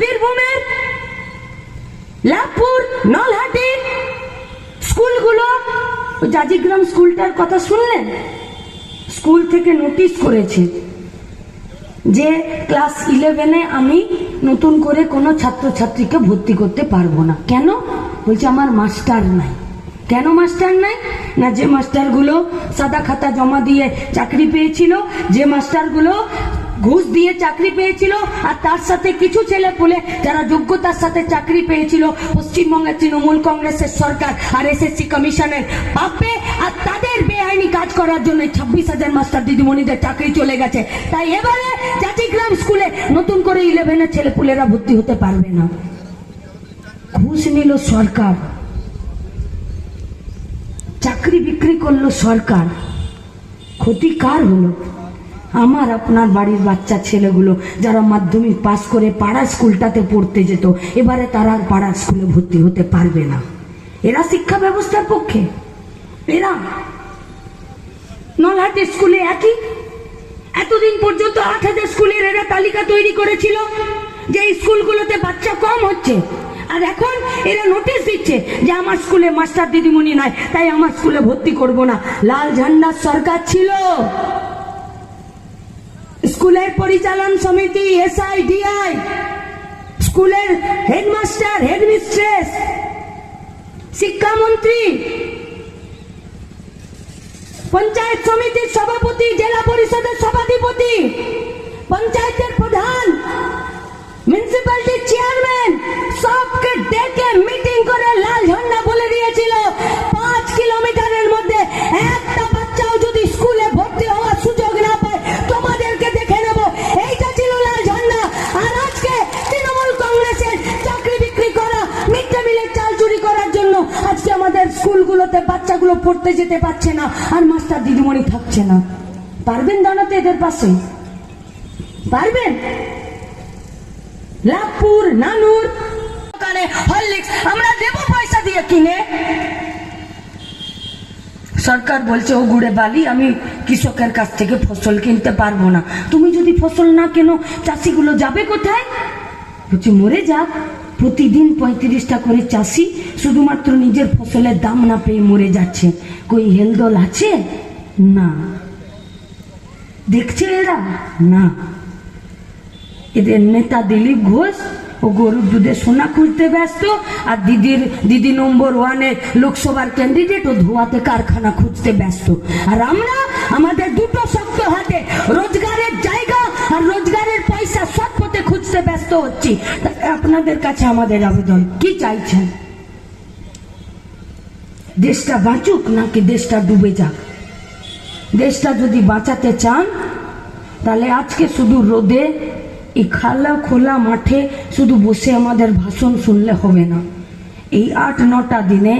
বীরভূমের লাভপুর, নলহাটি স্কুলগুলো জাজিগ্রাম স্কুলটার কথা শুনলেন? স্কুল থেকে নোটিশ করেছে যে ক্লাস ইলেভেনে আমি নতুন করে কোনো ছাত্রছাত্রীকে ভর্তি করতে পারব না। কেন? বলছে, আমার মাস্টার নাই। কেন মাস্টার নাই? না, যে মাস্টারগুলো সাদা খাতা জমা দিয়ে চাকরি পেয়েছিল, যে মাস্টারগুলো ঘুষ দিয়ে চাকরি পেয়েছিল, আর তার সাথে কিছু ছেলে পুলে যারা যোগ্যতার সাথে চাকরি পেয়েছিল, পশ্চিমবঙ্গের তৃণমূল কংগ্রেসের সরকার আর এসএসসি কমিশনের পাবে আর তাদের বেআইনি কাজ করার জন্য ছাব্বিশ হাজার মাস্টার দিদিমণিদের চাকরি চলে গেছে। তাই এবারে জাতিগ্রাম স্কুলে নতুন করে ইলেভেনের ছেলে পুলেরা ভর্তি হতে পারবে না। ঘুষ নিল সরকার। চাকরি বিক্রি করল সরকার। ক্ষতি কার হলো? আমার আপনার বাড়ির বাচ্চা ছেলেগুলো যারা মাধ্যমিক পাস করে পাড়া স্কুলটাতে পড়তে যেত, এবারে তারা আর পাড়ার স্কুলে ভর্তি হতে পারবে না। এরা শিক্ষা ব্যবস্থার পক্ষে। এরা নলহাটি স্কুলে একই। এতদিন পর্যন্ত আট হাজার স্কুলের এরা তালিকা তৈরি করেছিল যে স্কুলগুলোতে বাচ্চা কম হচ্ছে। আর এখন এরা নোটিশ দিচ্ছে যে আমার স্কুলে মাস্টার দিদিমণি নাই, তাই আমার স্কুলে ভর্তি করব না। লাল ঝান্ডার সরকার ছিল। স্কুলের পরিচালন সমিতি এসআই ডিআই স্কুলের হেডমাস্টার, হেডমিস্ট্রেস, শিক্ষামন্ত্রী, পঞ্চায়েত সমিতির সভাপতি, জেলা পরিষদের সভাধিপতি আজকে আমাদের স্কুলগুলোতে বাচ্চাগুলো পড়তে যেতে পারছে না, আর মাস্টার দিদিমণি থাকছে না। পারবেন দাঁড়াতে এদের পাশে? পারবেন? লাভপুর, নানুর দোকানে হরলিক্স, আমরা পয়সা দিয়ে কিনে। সরকার বলছে, ও গুড়ে বালি, আমি কৃষকের কাছ থেকে ফসল কিনতে পারব না। তুমি যদি ফসল না কেনো, চাষিগুলো যাবে কোথায়? বলছে, মরে যাক। প্রতিদিন পঁয়ত্রিশটা করে চাষি শুধুমাত্র নিজের ফসলের দাম না পেয়ে মরে যাচ্ছে। কই হেলদল আছে? না। দেখছে এরা? না। এদের নেতা দিলীপ ঘোষ ও গরুর দুধে সোনা খুঁজতে ব্যস্ত আর দিদির, দিদি নম্বর ওয়ানে লোকসভার ক্যান্ডিডেট ও ধোয়াতে কারখানা খুঁজতে ব্যস্ত। আর আমরা আমাদের দুটো শক্ত হাতে রোজগারের জায়গা পথে ব্যস্ত হচ্ছি। আপনাদের কাছে আমাদের আবেদন, কি চাইছেন? দেশটা বাঁচুক নাকি দেশটা ডুবে যাক? দেশটা যদি বাঁচাতে চান, তাহলে আজকে শুধু রোদে, এই খালা খোলা মাঠে শুধু বসে আমাদের ভাষণ শুনলে হবে না। এই আট, নটা দিনে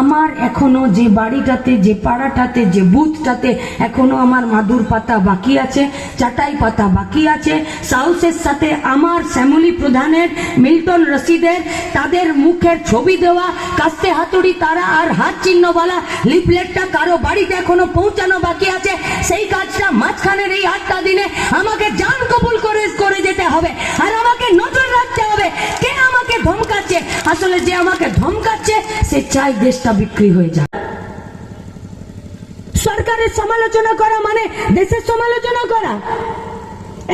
আমার এখনও যে বাড়িটাতে, যে পাড়াটাতে, যে বুথটাতে এখনও আমার মাদুর পাতা বাকি আছে, চাটাই পাতা বাকি আছে। সাউসের সাথে আমার শ্যামলী প্রধানের, মিল্টন রশিদের, তাদের মুখের ছবি দেওয়া, কাস্তে হাতুড়ি তারা আর হাত চিহ্নওয়ালা লিফলেটটা কারও বাড়িতে এখনও পৌঁছানো বাকি আছে, সেই কাজটা মাঝখানের এই আটটা দিনে আমাকে জান কবুল করে করে যেতে হবে। আর আমাকে নজর রাখতে হবে কে আমাকে ধমকাচ্ছে আসলে যে আমাকে ধমকাচ্ছে, সে চাই দেশটা বিক্রি হয়ে যায় সরকারের সমালোচনা করা মানে দেশের সমালোচনা করা।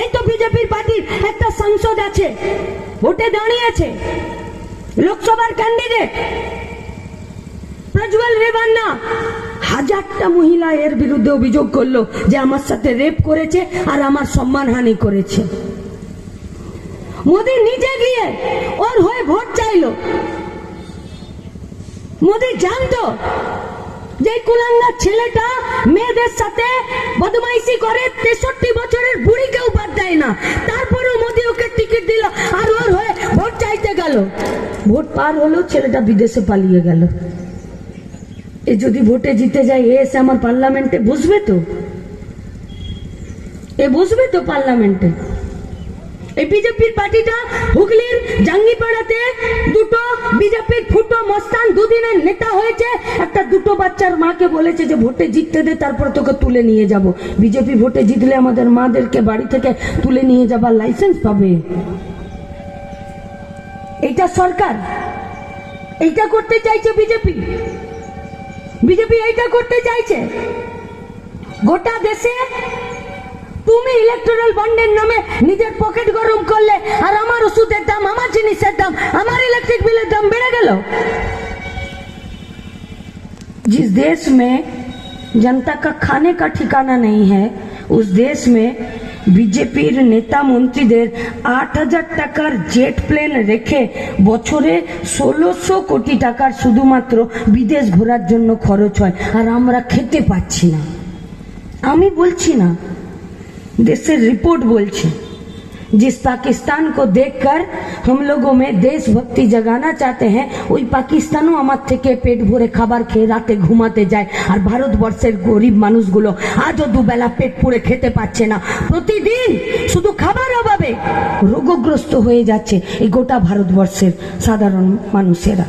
এই তো বিজেপির পার্টির একটা সাংসদ আছে, ভোটে দাঁড়িয়েছে, লোকসভার ক্যান্ডিডেট প্রজ্বল রেবান্না। হাজারটা মহিলা এর বিরুদ্ধে অভিযোগ করল যে আমার সাথে রেপ করেছে আর আমার সম্মানহানি করেছে। মোদি নিজে গিয়ে ওর হয়ে ভোট চাইলো। মোদি জানতো যে কুলাঙ্গার ছেলেটা মেয়েদের সাথে বদমাইশি করে তেষট্টি বছরের বুড়িকেও বাদ দেয় না। তারপরেও মোদি ওকে টিকিট দিল আর ওর হয়ে ভোট চাইতে গেল। ভোট পার হলো ছেলেটা বিদেশে পালিয়ে গেল। এ যদি ভোটে জিতে যায়, এ এসে আমার পার্লামেন্টে বসবে তো? এ বসবে তো পার্লামেন্টে? এই বিজেপির পার্টিটা হুগলির জাঙ্গিপাড়াতে দুটো বিজেপির ফুটো মস্তান দুদিনের নেতা হয়েছে। একটা দুটো বাচ্চার মাকে বলেছে যে ভোটে জিততে দে, তারপর তোকে তুলে নিয়ে যাব। বিজেপি ভোটে জিতলে আমাদের মাদেরকে বাড়ি থেকে তুলে নিয়ে যাবার লাইসেন্স পাবে। এইটা সরকার। এইটা করতে চাইছে বিজেপি। বিজেপি এইটা করতে চাইছে। গোটা দেশে তুমি ইলেকট্রাল বন্ডের নামে নিজের পকেট গরম করলে আর আমার ওষুধের দাম আমার জিনিসের দাম আমার ইলেকট্রিক বিলের দাম বেড়ে গেল जिस देश में जनता का खाने का ठिकाना नहीं है उस देश में বিজেপির নেতা মন্ত্রীদের আট হাজার টাকার জেট প্লেন রেখে বছরে ষোলোশো কোটি টাকার শুধুমাত্র বিদেশ ঘোরার জন্য খরচ হয় আর আমরা খেতে পাচ্ছি না আমি বলছি না দেশের রিপোর্ট বলছে জস পাকিস্তান কো को দেশভক্তি हम लोगों চাতে হ্যাঁ ওই পাকিস্তানও আমার থেকে পেট ভরে খাবার খেয়ে রাতে ঘুমাতে যায় আর ভারতবর্ষের গরিব মানুষগুলো আজও দুবেলা পেট পুড়ে খেতে পারছে না প্রতিদিন শুধু খাবার অভাবে রোগগ্রস্ত হয়ে যাচ্ছে এই গোটা ভারতবর্ষের সাধারণ মানুষেরা